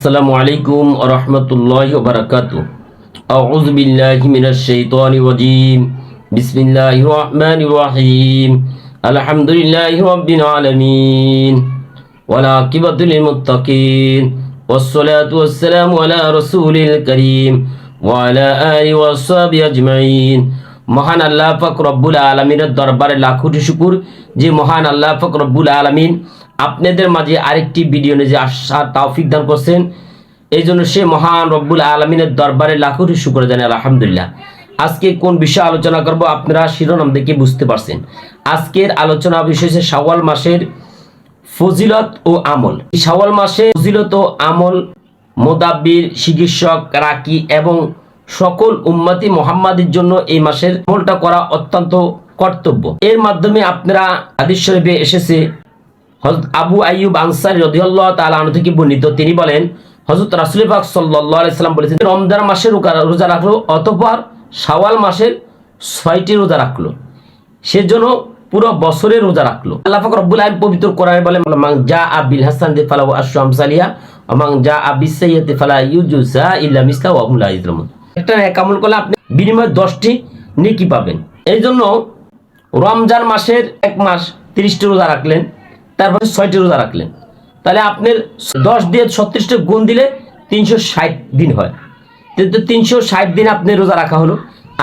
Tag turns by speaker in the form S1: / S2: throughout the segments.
S1: আসসালামু আলাইকুম রহমতুল্লাহ বারাকাতু أعوذ بالله من الشيطان الرجيم بسم الله الرحمن الرحيم الحمد لله رب العالمين والعاقبة للمتقين والصلاة والسلام على رسول الكريم وعلى آله وصحبه أجمعين মহান আল্লাহ পাক রব্বুল আলমিনের দরবারে লাখোটি শুকুর যে মহান আল্লাহ পাক রব্বুল আলমিন আপনাদের মাঝে আরেকটি ভিডিও নিয়ে আসার তাওফিক দান করছেন। এই জন্য সে মহান রব্বুল আলমিনের দরবারে লাখোটি শুকুর জানে আলহামদুলিল্লাহ। আজকে কোন বিষয়ে আলোচনা করব আপনারা শিরোনাম দেখে বুঝতে পারছেন। আজকের আলোচনা বিষয় হচ্ছে শাওয়াল মাসের ফজিলত ও আমল। এই শাওয়াল মাসে ফজিলত ও আমল মোদাব্বির, চিকিৎসক রাকি এবং সকল উম্মতি মোহাম্মাদের জন্য এই মাসের আমলটা করা অত্যন্ত কর্তব্য। এর মাধ্যমে আপনারা হাদিস শরীফে এসেছে হজরত আবু আইয়ুব আনসার রদিয়াল্লাহ তাআলা আনহু থেকে বর্ণিত, তিনি বলেন হজরত রাসূল পাক সাল্লাম বলেছেন, রমজান মাসে রোজা- রাখল, অতঃপর শাওয়াল মাসের ছয়টি রোজা রাখল। সেজন্য পুরো বছরে রোজা রাখল। আল্লাহ পাক রব্বুল আলামিন পবিত্র কোরআনে বলেন, মান জা আবিল হাসান তে ফালা আশু আমসালিয়া ওয়া মান জা আবিস সাইয়্যাতি ফালা ইউজুসা ইল্লা মিসলা ওয়া হুম লা একটা নেক আমল করলে আপনি বিনিময়ে 10টি নেকি পাবেন। এই জন্য রমজান মাসের এক মাস তিরিশটি রোজা রাখলেন। তারপরে ছয়টি রোজা রাখলেন। তাহলে আপনার দশ দিয়ে ছত্রিশটা গুণ দিলে তিনশো ষাট দিন হয়। কিন্তু তিনশো ষাট দিন আপনি রোজা রাখা হলো,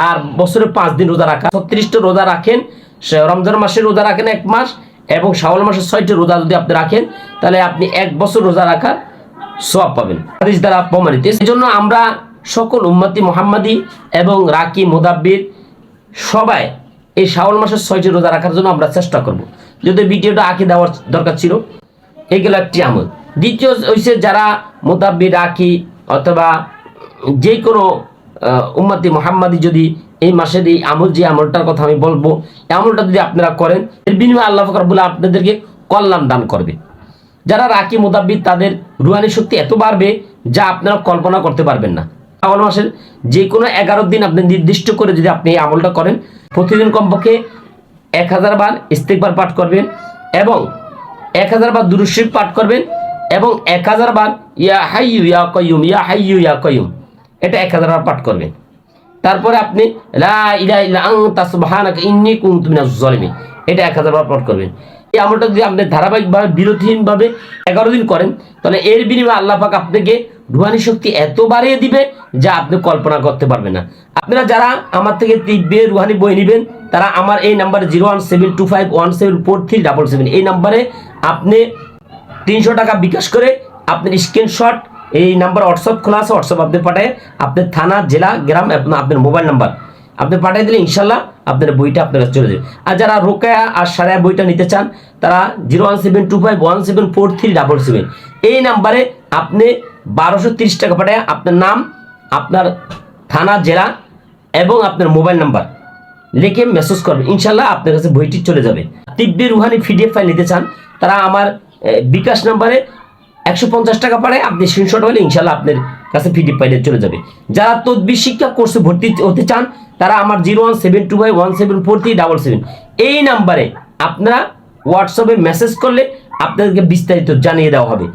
S1: আর বছরে পাঁচ দিন রোজা রাখা। ছত্রিশটা রোজা রাখেন রমজান মাসের রোজা রাখেন এক মাস, এবং শাওয়াল মাসের ছয়টি রোজা যদি আপনি রাখেন, তাহলে আপনি এক বছর রোজা রাখার সব পাবেন। হাদিস দ্বারা প্রমাণিত। এই জন্য আমরা সকল উম্মতি মোহাম্মদী এবং রাকি মোদাব্বির সবাই এই শ্রাবণ মাসের ছয়টি রোজা রাখার জন্য আমরা চেষ্টা করব। যদি ভিডিওটা আঁকে দেওয়ার দরকার ছিল এগুলো একটি আমল। দ্বিতীয় হচ্ছে যারা মোতাব্বির রাখি অথবা যে কোনো উম্মতি মোহাম্মদী যদি এই মাসের এই আমল, যে আমলটার কথা আমি বলব, এই আমলটা যদি আপনারা করেন, এর বিনিময়ে আল্লাহ ফকরবুল্লাহ আপনাদেরকে কল্যাণ দান করবে। যারা রাকি মোতাব্বির তাদের রুহানি শক্তি এত বাড়বে যা আপনারা কল্পনা করতে পারবেন না। শ্রাবণ মাসের যে কোনো এগারো দিন আপনি নির্দিষ্ট করে যদি আপনি এই আমলটা করেন, প্রতিদিন কমপক্ষে এক হাজার বার ইস্তেকবার পাঠ করবেন এবং এক হাজার বার দুরুশিব পাঠ করবেন এবং এক হাজার বার ইয়া হাইয়ু ইয়া কয়ুম ইয়া হাইয়ু ইয়া কয়ুম এটা এক হাজার বার পাঠ করবেন। তারপরে আপনি লা ইলাহা ইল্লা আনতা সুবহানাকা ইন্নী কুনতু এটা এক হাজার বার পাঠ করবেন। এই আমলটা যদি আপনি ধারাবাহিকভাবে, বিরতিহীনভাবে এগারো দিন করেন, তাহলে এর বিনিময়ে আল্লাহ পাক আপনাকে রুহানি শক্তি এত বাড়িয়ে দিবে যা আপনি কল্পনা করতে পারবেন না। আপনারা যারা আমার থেকে তিব্বে রুহানি বই নেবেন, তারা আমার এই number zero one seven two five one seven four three double seven এই নাম্বারে আপনি তিনশো টাকা বিকাশ করে আপনার স্ক্রিনশট এই নাম্বার হোয়াটসঅ্যাপ খোলা আছে হোয়াটসঅ্যাপ আপনি পাঠায় আপনার থানা, জেলা, গ্রাম আপনার মোবাইল নাম্বার আপনি পাঠিয়ে দিলে ইনশাল্লাহ আপনার বইটা আপনার কাছে চলে যাবে। আর যারা রোকেয়া আর সারায়া বইটা নিতে চান, তারা zero one seven two five one seven four three double seven এই নাম্বারে আপনি বারোশো তিরিশ টাকা পাঠায় আপনার নাম, আপনার থানা, জেলা এবং আপনার মোবাইল নাম্বার লিখে মেসেজ করবেন। ইনশাল্লাহ আপনার কাছে বইটি চলে যাবে। তিব্বি রুহানি পিডিএফ ফাইল নিতে চান, তারা আমার বিকাশ নাম্বারে একশো পঞ্চাশ টাকা পারে আপনি স্ক্রিনশট হলে ইনশাল্লাহ আপনার কাছে পিডিএফ ফাইলে চলে যাবে। যারা তদবির শিক্ষা কোর্সে ভর্তি হতে চান, তারা আমার zero one seven two five one seven four three double seven. এই নাম্বারে আপনারা হোয়াটসঅ্যাপে মেসেজ করলে আপনাদেরকে বিস্তারিত জানিয়ে দেওয়া হবে।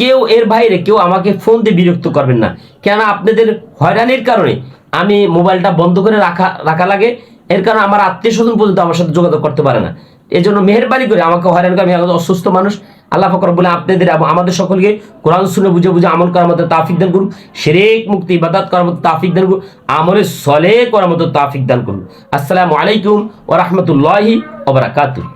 S1: কেউ এর বাইরে কেউ আমাকে ফোন দিয়ে বিরক্ত করবেন না। কেন আপনাদের হয়রানির কারণে আমি মোবাইলটা বন্ধ করে রাখা রাখা লাগে। এর কারণে আমার আত্মীয় স্বজন পর্যন্ত আমার সাথে যোগাযোগ করতে পারে না। এই জন্য মেহরবানি করে আমাকে হয়রান করে আমি অসুস্থ মানুষ। আল্লাহ ফকর বলে আপনাদের আমাদের সকলকে কোরআন শুনে বুঝে বুঝে আমল করার মতো তাফিক দান করুন। সেরেক মুক্তি, ইবাদত করার মতো তাফিক দান করুন। আমলে সলে করার মতো তাফিক দান করুন। আসসালামু আলাইকুম ও রহমতুল্লাহি ওবরাকাতুহ